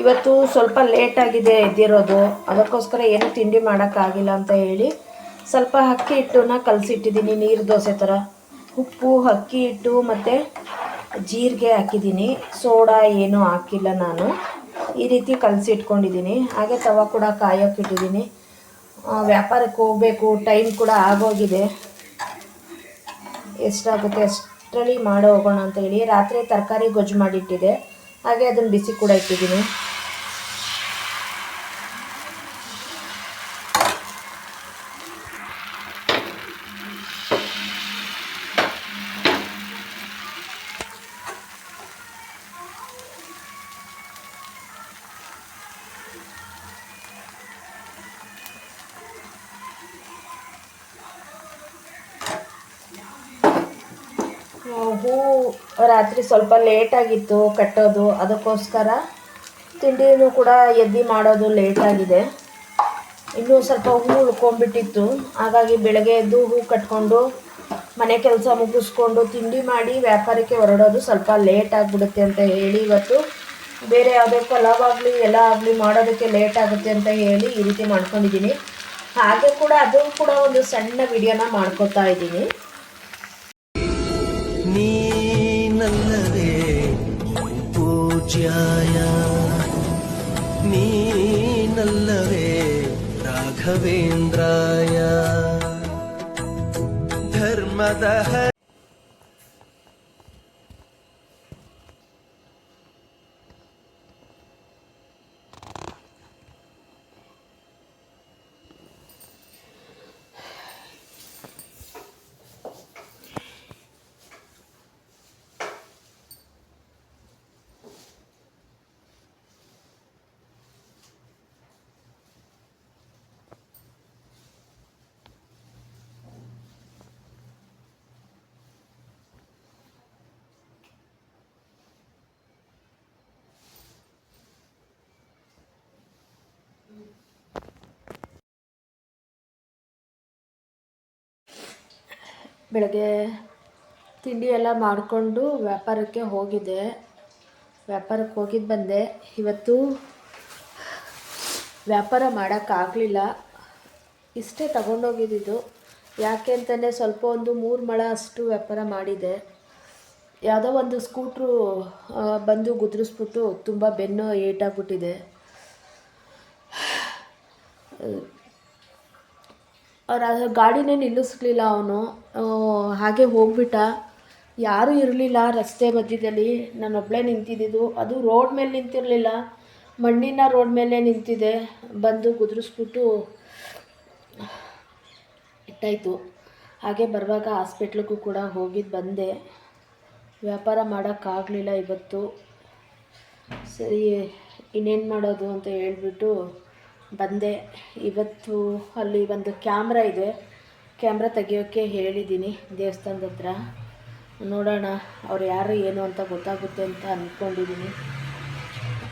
ಇವತ್ತು ಸ್ವಲ್ಪ ಲೇಟಾಗಿದೆ ಎದ್ದಿರೋದು. ಅದಕ್ಕೋಸ್ಕರ ಏನು ತಿಂಡಿ ಮಾಡೋಕ್ಕಾಗಿಲ್ಲ ಅಂತ ಹೇಳಿ ಸ್ವಲ್ಪ ಅಕ್ಕಿ ಹಿಟ್ಟನ್ನ ಕಲಸಿಟ್ಟಿದ್ದೀನಿ, ನೀರು ದೋಸೆ ಥರ ಉಪ್ಪು ಅಕ್ಕಿ ಹಿಟ್ಟು ಮತ್ತು ಜೀರಿಗೆ ಹಾಕಿದ್ದೀನಿ. ಸೋಡಾ ಏನೂ ಹಾಕಿಲ್ಲ ನಾನು. ಈ ರೀತಿ ಕಲಸಿ ಇಟ್ಕೊಂಡಿದ್ದೀನಿ ಹಾಗೆ ತವ ಕೂಡ ಕಾಯೋಕ್ಕಿಟ್ಟಿದ್ದೀನಿ ವ್ಯಾಪಾರಕ್ಕೆ ಹೋಗಬೇಕು ಟೈಮ್ ಕೂಡ ಆಗೋಗಿದೆ. ಎಷ್ಟಾಗುತ್ತೆ ಅಷ್ಟರಲ್ಲಿ ಮಾಡೋ ಹೋಗೋಣ ಅಂತ ಹೇಳಿ. ರಾತ್ರಿ ತರಕಾರಿ ಗೊಜ್ಜು ಮಾಡಿಟ್ಟಿದೆ ಹಾಗೆ ಅದನ್ನು ಬಿಸಿ ಕೂಡ ಇಟ್ಟಿದ್ದೀನಿ. ಹೂ ರಾತ್ರಿ ಸ್ವಲ್ಪ ಲೇಟಾಗಿತ್ತು ಕಟ್ಟೋದು, ಅದಕ್ಕೋಸ್ಕರ ತಿಂಡಿನೂ ಕೂಡ ಎದ್ದು ಮಾಡೋದು ಲೇಟಾಗಿದೆ ಇನ್ನೂ ಸ್ವಲ್ಪ ಹೂ ಉಳ್ಕೊಂಡ್ಬಿಟ್ಟಿತ್ತು. ಹಾಗಾಗಿ ಬೆಳಗ್ಗೆ ಎದ್ದು ಹೂ ಕಟ್ಕೊಂಡು ಮನೆ ಕೆಲಸ ಮುಗಿಸ್ಕೊಂಡು ತಿಂಡಿ ಮಾಡಿ ವ್ಯಾಪಾರಕ್ಕೆ ಹೊರಡೋದು ಸ್ವಲ್ಪ ಲೇಟ್ ಆಗಿಬಿಡುತ್ತೆ ಅಂತ ಹೇಳಿ ಇವತ್ತು. ಬೇರೆ ಯಾವುದೇ ಪಲಾವ್ ಆಗಲಿ, ಎಲ್ಲ ಆಗಲಿ ಮಾಡೋದಕ್ಕೆ ಲೇಟ್ ಆಗುತ್ತೆ ಅಂತ ಹೇಳಿ ಈ ರೀತಿ ಮಾಡ್ಕೊಂಡಿದ್ದೀನಿ. ಹಾಗೆ ಕೂಡ ಅದು ಕೂಡ ಒಂದು ಸಣ್ಣ ವಿಡಿಯೋನ ಮಾಡ್ಕೋತಾ ಇದ್ದೀನಿ. పూజ్యాయ నీ నల్లవే రాఘవేంద్రాయ. ధర్మదహ ಬೆಳಗ್ಗೆ ತಿಂಡಿ ಎಲ್ಲ ಮಾಡಿಕೊಂಡು ವ್ಯಾಪಾರಕ್ಕೆ ಹೋಗಿದ್ದೆ. ವ್ಯಾಪಾರಕ್ಕೆ ಹೋಗಿದ್ದು ಬಂದೆ. ಇವತ್ತು ವ್ಯಾಪಾರ ಮಾಡೋಕ್ಕಾಗಲಿಲ್ಲ ಇಷ್ಟೇ ತಗೊಂಡೋಗಿದ್ದಿದ್ದು ಯಾಕೆ ಅಂತಲೇ ಸ್ವಲ್ಪ ಒಂದು ಮೂರು ಮೊಳ ಅಷ್ಟು ವ್ಯಾಪಾರ ಮಾಡಿದೆ. ಯಾವುದೋ ಒಂದು ಸ್ಕೂಟ್ರು ಬಂದು ಗುದ್ರಿಸ್ಬಿಟ್ಟು ತುಂಬ ಬೆನ್ನು ಏಟಾಗ್ಬಿಟ್ಟಿದೆ. ಅವ್ರ ಗಾಡಿನೇ ನಿಲ್ಲಿಸ್ಲಿಲ್ಲ ಅವನು. ಹಾಗೆ ಹೋಗ್ಬಿಟ್ಟ. ಯಾರೂ ಇರಲಿಲ್ಲ, ರಸ್ತೆ ಮಧ್ಯದಲ್ಲಿ. ನಾನೊಬ್ಬಳೇ ನಿಂತಿದ್ದಿದ್ದು. ಅದು ರೋಡ್ ಮೇಲೆ ನಿಂತಿರಲಿಲ್ಲ. ಮಣ್ಣಿನ ರೋಡ್ ಮೇಲೆ ನಿಂತಿದೆ. ಬಂದು ಗುದ್ರಿಸ್ಬಿಟ್ಟು ಇಟ್ಟಾಯಿತು. ಹಾಗೆ ಬರುವಾಗ ಹಾಸ್ಪಿಟ್ಲಿಗೂ ಕೂಡ ಹೋಗಿದ್ದು ಬಂದೆ. ವ್ಯಾಪಾರ ಮಾಡೋಕ್ಕಾಗಲಿಲ್ಲ ಇವತ್ತು. ಸರಿ, ಇನ್ನೇನು ಮಾಡೋದು ಅಂತ ಹೇಳ್ಬಿಟ್ಟು ಬಂದೆ. ಇವತ್ತು ಅಲ್ಲಿ ಒಂದು ಕ್ಯಾಮ್ರಾ ಇದೆ. ಕ್ಯಾಮ್ರಾ ತೆಗಿಯೋಕ್ಕೆ ಹೇಳಿದ್ದೀನಿ ದೇವಸ್ಥಾನದ ಹತ್ರ. ನೋಡೋಣ ಅವ್ರು ಯಾರು, ಏನು ಅಂತ ಗೊತ್ತಾಗುತ್ತೆ ಅಂತ ಅಂದ್ಕೊಂಡಿದ್ದೀನಿ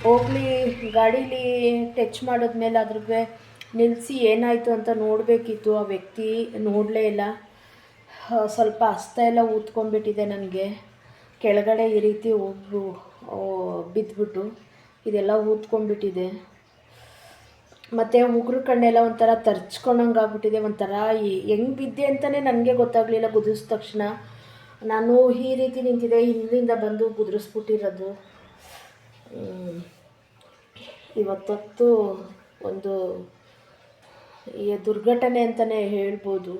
ಹೋಗ್ಲಿ, ಗಾಡೀಲಿ ಟಚ್ ಮಾಡಿದ್ಮೇಲೆ ಅದ್ರಿಗೆ ನಿಲ್ಲಿಸಿ ಏನಾಯಿತು ಅಂತ ನೋಡಬೇಕಿತ್ತು ಆ ವ್ಯಕ್ತಿ. ನೋಡಲೇ ಇಲ್ಲ. ಸ್ವಲ್ಪ ಹಸ್ತ ಎಲ್ಲ ಊದ್ಕೊಂಡ್ಬಿಟ್ಟಿದೆ ನನಗೆ. ಕೆಳಗಡೆ ಈ ರೀತಿ ಒಬ್ಬರು ಬಿದ್ದುಬಿಟ್ಟು ಇದೆಲ್ಲ ಊದ್ಕೊಂಡ್ಬಿಟ್ಟಿದೆ. ಮತ್ತು ಉಗುರು ಕಣ್ಣೆಲ್ಲ ಒಂಥರ ತರ್ಚ್ಕೊಂಡಂಗೆ ಆಗ್ಬಿಟ್ಟಿದೆ, ಒಂಥರ ಹೆಂಗೆ ಬಿದ್ದೆ ಅಂತಲೇ ನನಗೆ ಗೊತ್ತಾಗಲಿಲ್ಲ ಗುದ್ರಿಸಿದ ತಕ್ಷಣ. ನಾನು ಈ ರೀತಿ ನಿಂತಿದೆ ಹಿಂದಿಂದ ಬಂದು ಗುದ್ರಿಸ್ಬಿಟ್ಟಿರೋದು. ಇವತ್ತತ್ತು ಒಂದು ದುರ್ಘಟನೆ ಅಂತಲೇ ಹೇಳ್ಬೋದು.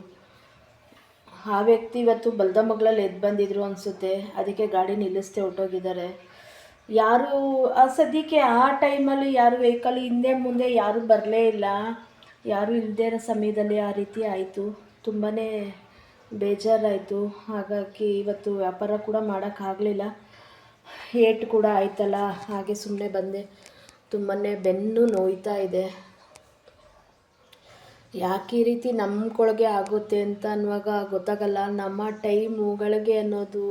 ಆ ವ್ಯಕ್ತಿ ಇವತ್ತು ಬಲ್ದ ಮಗ್ಳಲ್ಲಿ ಎದ್ದು ಬಂದಿದ್ರು ಅನಿಸುತ್ತೆ. ಅದಕ್ಕೆ ಗಾಡಿ ನಿಲ್ಲಿಸ್ದೆ ಹೊರ್ಟೋಗಿದ್ದಾರೆ. ಯಾರು, ಆ ಸದ್ಯಕ್ಕೆ ಆ ಟೈಮಲ್ಲಿ ಯಾರು ವೆಹಿಕಲ್ ಹಿಂದೆ ಮುಂದೆ ಯಾರೂ ಬರಲೇ ಇಲ್ಲ. ಯಾರೂ ಇಲ್ಲದೇ ಇರೋ ಸಮಯದಲ್ಲಿ ಆ ರೀತಿ ಆಯಿತು. ತುಂಬಾ ಬೇಜಾರಾಯಿತು. ಹಾಗಾಗಿ ಇವತ್ತು ವ್ಯಾಪಾರ ಕೂಡ ಮಾಡೋಕ್ಕಾಗಲಿಲ್ಲ ಏಟ್ ಕೂಡ ಆಯ್ತಲ್ಲ, ಹಾಗೆ ಸುಮ್ಮನೆ ಬಂದೆ. ತುಂಬಾ ಬೆನ್ನು ನೋಯ್ತಾ ಇದೆ. ಯಾಕೆ ಈ ರೀತಿ ಕೊಳಗೆ ಆಗುತ್ತೆ ಅಂತ ಅನ್ನುವಾಗ ಗೊತ್ತಾಗಲ್ಲ. ನಮ್ಮ ಟೈಮುಗಳಿಗೆ ಅನ್ನೋದು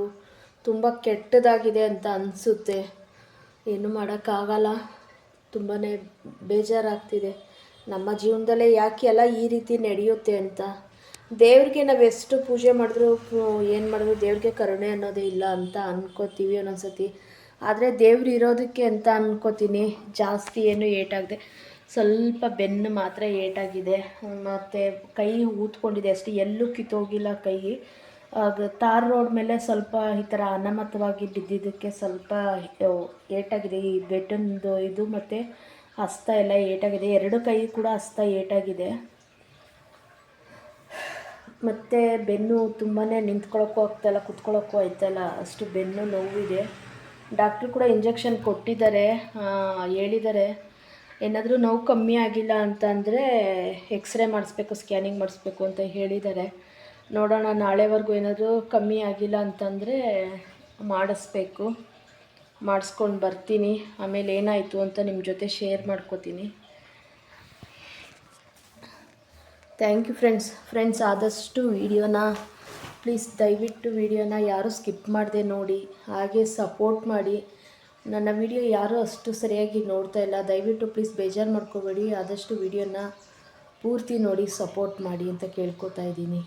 ತುಂಬ ಕೆಟ್ಟದಾಗಿದೆ ಅಂತ ಅನಿಸುತ್ತೆ. ಏನು ಮಾಡೋಕ್ಕಾಗಲ್ಲ. ತುಂಬಾ ಬೇಜಾರಾಗ್ತಿದೆ. ನಮ್ಮ ಜೀವನದಲ್ಲೇ ಯಾಕೆ ಎಲ್ಲ ಈ ರೀತಿ ನಡೆಯುತ್ತೆ ಅಂತ. ದೇವ್ರಿಗೆ ನಾವು ಎಷ್ಟು ಪೂಜೆ ಮಾಡಿದ್ರು ಏನು ಮಾಡಿದ್ರು ದೇವ್ರಿಗೆ ಕರುಣೆ ಅನ್ನೋದೇ ಇಲ್ಲ ಅಂತ ಅಂದ್ಕೋತೀವಿ ಒಂದೊಂದು ಸತಿ ಆದರೆ ದೇವ್ರು ಇರೋದಕ್ಕೆ ಅಂತ ಅನ್ಕೋತೀನಿ. ಜಾಸ್ತಿ ಏನು ಏಟಾಗಿದೆ. ಸ್ವಲ್ಪ ಬೆನ್ನು ಮಾತ್ರ ಏಟಾಗಿದೆ. ಮತ್ತು ಕೈ ಊದ್ಕೊಂಡಿದೆ ಅಷ್ಟೇ. ಎಲ್ಲೂ ಕಿತ್ತೋಗಿಲ್ಲ ಕೈ. ತಾರ್ ರೋಡ್ ಮೇಲೆ ಸ್ವಲ್ಪ ಈ ಥರ ಅನಾಮತವಾಗಿ ಬಿದ್ದಿದ್ದಕ್ಕೆ ಸ್ವಲ್ಪ ಏಟಾಗಿದೆ. ಈ ಬೆಟ್ಟಂದು ಇದು ಮತ್ತು ಹಸ್ತ ಎಲ್ಲ ಏಟಾಗಿದೆ. ಎರಡು ಕೈ ಕೂಡ ಹಸ್ತ ಏಟಾಗಿದೆ. ಮತ್ತು ಬೆನ್ನು ತುಂಬಾ ನಿಂತ್ಕೊಳ್ಳೋಕ್ಕೂ ಆಗ್ತಾಯಿಲ್ಲ ಕುತ್ಕೊಳ್ಳೋಕ್ಕೂ ಆಯ್ತಲ್ಲ ಅಷ್ಟು ಬೆನ್ನು ನೋವಿದೆ. ಡಾಕ್ಟ್ರು ಕೂಡ ಇಂಜೆಕ್ಷನ್ ಕೊಟ್ಟಿದ್ದಾರೆ ಹೇಳಿದ್ದಾರೆ. ಏನಾದರೂ ನೋವು ಕಮ್ಮಿ ಆಗಿಲ್ಲ ಅಂತಂದರೆ ಎಕ್ಸ್ರೇ ಮಾಡಿಸ್ಬೇಕು, ಸ್ಕ್ಯಾನಿಂಗ್ ಮಾಡಿಸ್ಬೇಕು ಅಂತ ಹೇಳಿದ್ದಾರೆ. ನೋಡೋಣ, ನಾಳೆವರೆಗೂ ಏನಾದರೂ ಕಮ್ಮಿ ಆಗಿಲ್ಲ ಅಂತಂದರೆ ಮಾಡಿಸ್ಬೇಕು. ಮಾಡಿಸ್ಕೊಂಡು ಬರ್ತೀನಿ. ಆಮೇಲೆ ಏನಾಯಿತು ಅಂತ ನಿಮ್ಮ ಜೊತೆ ಶೇರ್ ಮಾಡ್ಕೋತೀನಿ. ಥ್ಯಾಂಕ್ ಯು ಫ್ರೆಂಡ್ಸ್ ಫ್ರೆಂಡ್ಸ್ ಆದಷ್ಟು ವೀಡಿಯೋನ ಪ್ಲೀಸ್ ದಯವಿಟ್ಟು ವೀಡಿಯೋನ ಯಾರೂ ಸ್ಕಿಪ್ ಮಾಡದೆ ನೋಡಿ. ಹಾಗೆ ಸಪೋರ್ಟ್ ಮಾಡಿ. ನನ್ನ ವಿಡಿಯೋ ಯಾರೂ ಅಷ್ಟು ಸರಿಯಾಗಿ ನೋಡ್ತಾ ಇಲ್ಲ. ದಯವಿಟ್ಟು ಪ್ಲೀಸ್ ಬೇಜಾರು ಮಾಡ್ಕೋಬೇಡಿ. ಆದಷ್ಟು ವಿಡಿಯೋನ ಪೂರ್ತಿ ನೋಡಿ ಸಪೋರ್ಟ್ ಮಾಡಿ ಅಂತ ಕೇಳ್ಕೊತಾ ಇದ್ದೀನಿ.